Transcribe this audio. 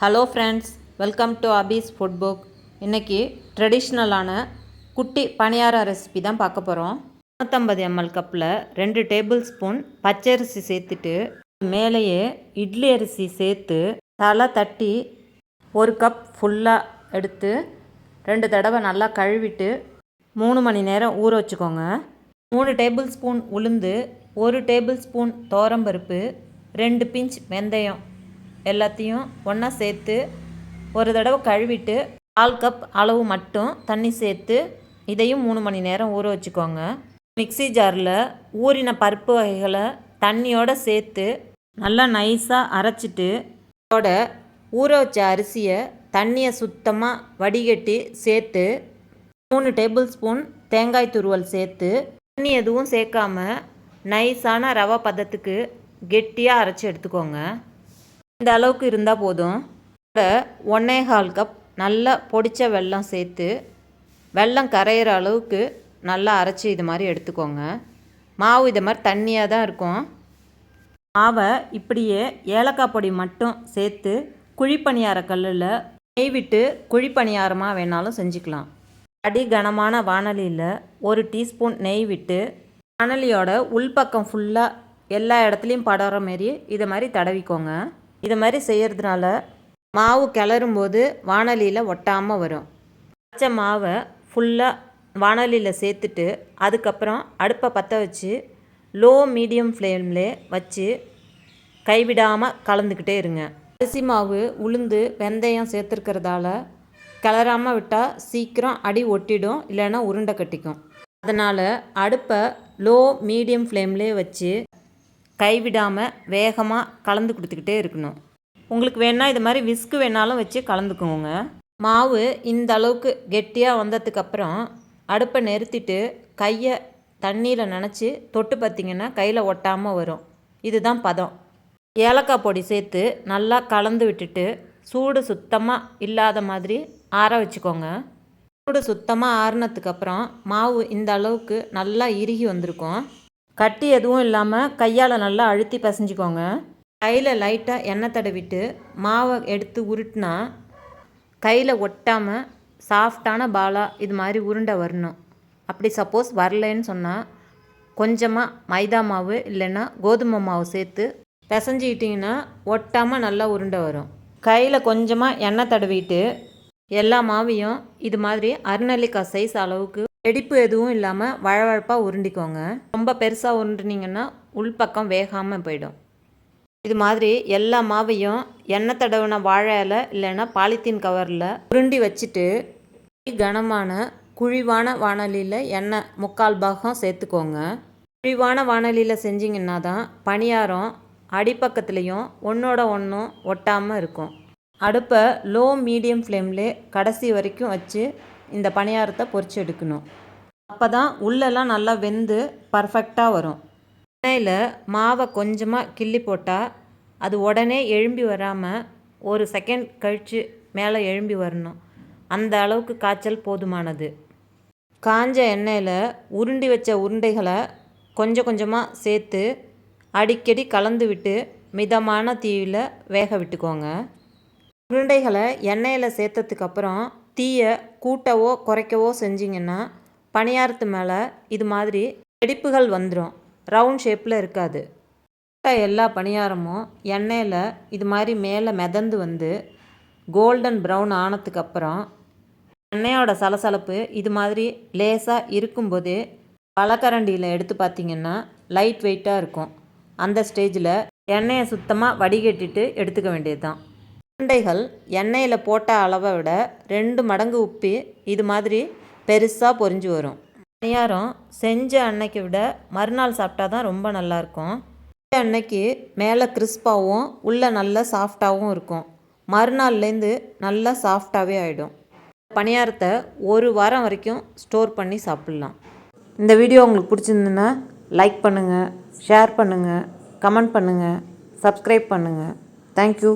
Hello friends welcome to Abi's food book இன்றைக்கி ட்ரெடிஷ்னலான குட்டி பணியார ரெசிபி தான் பார்க்க போகிறோம் நூற்றம்பது எம்எல் கப்பில் ரெண்டு டேபிள் ஸ்பூன் பச்சரிசி சேர்த்துட்டு மேலேயே இட்லி அரிசி சேர்த்து தலை தட்டி ஒரு கப் ஃபுல்லாக எடுத்து ரெண்டு தடவை நல்லா கழுவிட்டு மூணு மணி நேரம் ஊற வச்சுக்கோங்க. மூணு டேபிள் ஸ்பூன் உளுந்து ஒரு டேபிள் ஸ்பூன் தோரம்பருப்பு ரெண்டு பிஞ்ச் வெந்தயம் எல்லாத்தையும் ஒன்றா சேர்த்து ஒரு தடவை கழுவிட்டு கால் கப் அளவு மட்டும் தண்ணி சேர்த்து இதையும் மூணு மணி நேரம் ஊற வச்சுக்கோங்க. மிக்ஸி ஜாரில் ஊறின பருப்பு வகைகளை தண்ணியோடு சேர்த்து நல்லா நைஸாக அரைச்சிட்டு அதோட ஊற வச்ச அரிசியை தண்ணியை சுத்தமாக வடிகட்டி சேர்த்து மூணு டேபிள் ஸ்பூன் தேங்காய் துருவல் சேர்த்து தண்ணி எதுவும் சேர்க்காம நைஸான ரவை பதத்துக்கு கெட்டியாக அரைச்சி எடுத்துக்கோங்க. இந்த அளவுக்கு இருந்தால் போதும். இதோட ஒன்றே கால் கப் நல்லா பொடிச்ச வெல்லம் சேர்த்து வெல்லம் கரையிற அளவுக்கு நல்லா அரைச்சி இது மாதிரி எடுத்துக்கோங்க. மாவு இது மாதிரி தண்ணியாக தான் இருக்கும். மாவை இப்படியே ஏலக்காய் பொடி மட்டும் சேர்த்து குழிப்பணியார கல்லில் நெய் விட்டு குழிப்பணியாரமாக வேணாலும் செஞ்சுக்கலாம். அடி கனமான வானலியில் ஒரு டீஸ்பூன் நெய் விட்டு வானலியோட உள்பக்கம் ஃபுல்லாக எல்லா இடத்துலையும் படுற மாரி இதை மாதிரி தடவிக்கோங்க. இதை மாதிரி செய்கிறதுனால மாவு கிளறும்போது வானலியில் ஒட்டாமல் வரும். பச்சை மாவை ஃபுல்லாக வானலியில் சேர்த்துட்டு அதுக்கப்புறம் அடுப்பை பற்ற வச்சு லோ மீடியம் ஃப்ளேம்லே வச்சு கைவிடாமல் கலந்துக்கிட்டே இருங்க. அரிசி மாவு உளுந்து வெந்தயம் சேர்த்துருக்கிறதால கிளறாமல் விட்டால் சீக்கிரம் அடி ஒட்டிடும் இல்லைன்னா உருண்டை கட்டிக்கும். அதனால் அடுப்பை லோ மீடியம் ஃப்ளேம்லேயே வச்சு கைவிடாமல் வேகமாக கலந்து கொடுத்துக்கிட்டே இருக்கணும். உங்களுக்கு வேணால் இது மாதிரி விஸ்கு வேணாலும் வச்சு கலந்துக்கோங்க. மாவு இந்த அளவுக்கு கெட்டியாக வந்ததுக்கப்புறம் அடுப்பை நிறுத்திட்டு கையை தண்ணியில் நினச்சி தொட்டு பார்த்திங்கன்னா கையில் ஒட்டாமல் வரும். இதுதான் பதம். ஏலக்காய் பொடி சேர்த்து நல்லா கலந்து விட்டுட்டு சூடு சுத்தமாக இல்லாத மாதிரி ஆற வச்சுக்கோங்க. சூடு சுத்தமாக ஆறுனதுக்கப்புறம் மாவு இந்த அளவுக்கு நல்லா இறுகி வந்திருக்கும். கட்டி எதுவும் இல்லாமல் கையால் நல்லா அழுத்தி பசைஞ்சிக்கோங்க. கையில் லைட்டாக எண்ணெய் தடவிட்டு மாவை எடுத்து உருட்டினா கையில் ஒட்டாமல் சாஃப்டான பாலா இது மாதிரி உருண்டை வரணும். அப்படி சப்போஸ் வரலன்னு சொன்னால் கொஞ்சமாக மைதா மாவு இல்லைன்னா கோதுமை மாவு சேர்த்து பிசைஞ்சிக்கிட்டிங்கன்னா ஒட்டாமல் நல்லா உருண்டை வரும். கையில் கொஞ்சமாக எண்ணெய் தடவிட்டு எல்லா மாவையும் இது மாதிரி அரைநெல்லிக்காய் சைஸ் அளவுக்கு வெடிப்பு எதுவும் இல்லாமல் வழவழப்பாக உருண்டிக்கோங்க. ரொம்ப பெருசாக உருண்டுனீங்கன்னா உள்பக்கம் வேகாமல் போயிடும். இது மாதிரி எல்லா மாவையும் எண்ணெய் தடவின வாழை இல்லைன்னா பாலித்தீன் கவரில் உருண்டி வச்சுட்டு கனமான குழிவான வானலியில் எண்ணெய் முக்கால் பாகம் சேர்த்துக்கோங்க. குழிவான வானலியில் செஞ்சிங்கன்னா தான் பணியாரம் அடிப்பக்கத்துலேயும் ஒன்றோட ஒன்றும் ஒட்டாமல் இருக்கும். அடுப்பை லோ மீடியம் ஃப்ளேம்லே கடைசி வரைக்கும் வச்சு இந்த பணியாரத்தை பொறிச்சு எடுக்கணும். அப்போ தான் உள்ளெல்லாம் நல்லா வெந்து பர்ஃபெக்டாக வரும். எண்ணெயில் மாவை கொஞ்சமாக கிள்ளி போட்டால் அது உடனே எழும்பி வராமல் ஒரு செகண்ட் கழித்து மேலே எழும்பி வரணும். அந்த அளவுக்கு காய்ச்சல் போதுமானது. காஞ்ச எண்ணெயில் உருண்டி வச்ச உருண்டைகளை கொஞ்சம் கொஞ்சமாக சேர்த்து அடிக்கடி கலந்து விட்டு மிதமான தீயில் வேக விட்டுக்கோங்க. உருண்டைகளை எண்ணெயில் சேர்த்ததுக்கப்புறம் தீயை கூட்டவோ குறைக்கவோ செஞ்சிங்கன்னா பணியாரத்து மேலே இது மாதிரி வெடிப்புகள் வந்துடும் ரவுண்ட் ஷேப்பில் இருக்காது. எல்லா பணியாரமும் எண்ணெயில் இது மாதிரி மேலே மிதந்து வந்து கோல்டன் ப்ரௌன் ஆனதுக்கப்புறம் எண்ணெயோட சலசலப்பு இது மாதிரி லேசாக இருக்கும்போது பழக்கரண்டியில் எடுத்து பார்த்திங்கன்னா லைட் வெயிட்டாக இருக்கும். அந்த ஸ்டேஜில் எண்ணெயை சுத்தமாக வடிகட்டிட்டு எடுத்துக்க வேண்டியது தான் உருண்டைகள் எண்ணெயில் போட்ட அளவை விட ரெண்டு மடங்கு உப்பி இது மாதிரி பெருசாக பொரிஞ்சு வரும். பணியாரம் செஞ்ச அன்னைக்கு விட மறுநாள் சாப்பிட்டா தான் ரொம்ப நல்லாயிருக்கும் செஞ்ச அன்னைக்கு மேலே கிறிஸ்பாகவும் உள்ளே நல்லா சாஃப்டாகவும் இருக்கும். மறுநாள்லேருந்து நல்லா சாஃப்டாகவே ஆகிடும் பணியாரத்தை ஒரு வாரம் வரைக்கும் ஸ்டோர் பண்ணி சாப்பிட்லாம். இந்த வீடியோ உங்களுக்கு பிடிச்சிருந்துன்னா லைக் பண்ணுங்கள் ஷேர் பண்ணுங்கள் கமெண்ட் பண்ணுங்கள் சப்ஸ்கிரைப் பண்ணுங்கள் தேங்க்யூ.